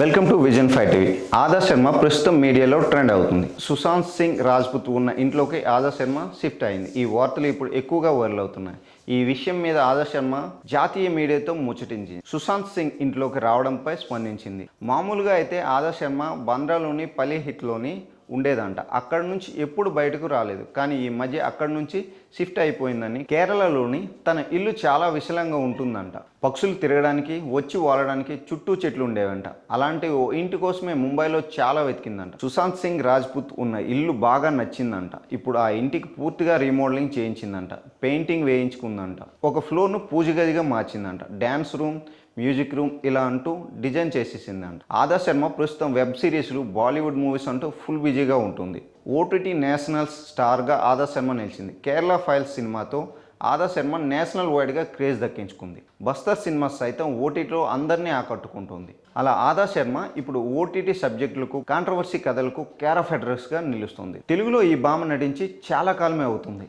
Welcome to vision five TV Adah Sharma ప్రస్తుతం మీడియాలో trend అవుతుంది. సుశాంత్ సింగ్ రాజ్పుత్ ఉన్న ఇంట్లోకి ఆదా శర్మ షిఫ్ట్ అయింది. ఈ వార్తలు ఇప్పుడు ఎక్కువగా వైరల్ అవుతున్నాయి. ఈ విషయం మీద ఆదా శర్మ జాతీయ మీడియాతో ముచ్చటించింది. సుశాంత్ సింగ్ ఇంట్లోకి రావడంపై స్పందించింది. మామూలుగా అయితే ఆదా శర్మ బంద్రాలోని పలి హిట్లోని ఉండేదంట. అక్కడ నుంచి ఎప్పుడు బయటకు రాలేదు. కానీ ఈ మధ్య అక్కడ నుంచి షిఫ్ట్ అయిపోయిందని కేరళలోని తన ఇల్లు చాలా విశాలంగా ఉంటుందంట. పక్షులు తిరగడానికి వచ్చి వాలడానికి చుట్టూ చెట్లు ఉండేవంట. అలాంటి ఓ ఇంటి కోసమే ముంబైలో చాలా వెతికిందంట. సుశాంత్ సింగ్ రాజ్పుత్ ఉన్న ఇల్లు బాగా నచ్చిందంట. ఇప్పుడు ఆ ఇంటికి పూర్తిగా రీమోడలింగ్ చేయించిందంట. పెయింటింగ్ వేయించుకుందంట. ఒక ఫ్లోర్ను పూజ గదిగా మార్చిందంట. డ్యాన్స్ రూమ్ మ్యూజిక్ రూమ్ ఇలా అంటూ డిజైన్ చేసేసిందంట. ఆదా శర్మ ప్రస్తుతం వెబ్ సిరీస్లు బాలీవుడ్ మూవీస్ అంటూ ఫుల్ బిజీగా ఉంటుంది. ఓటీటీ నేషనల్ స్టార్గా ఆదా శర్మ నిలిచింది. కేరళ ఫైల్స్ సినిమాతో ఆదా శర్మ నేషనల్ వైడ్గా క్రేజ్ దక్కించుకుంది. బస్తర్ సినిమా సైతం ఓటీటీలో అందరినీ ఆకట్టుకుంటుంది. అలా ఆదా శర్మ ఇప్పుడు ఓటీటీ సబ్జెక్టులకు కాంట్రవర్సీ కథలకు క్యారఫ్గా నిలుస్తుంది. తెలుగులో ఈ భామ నటించి చాలా కాలమే అవుతుంది.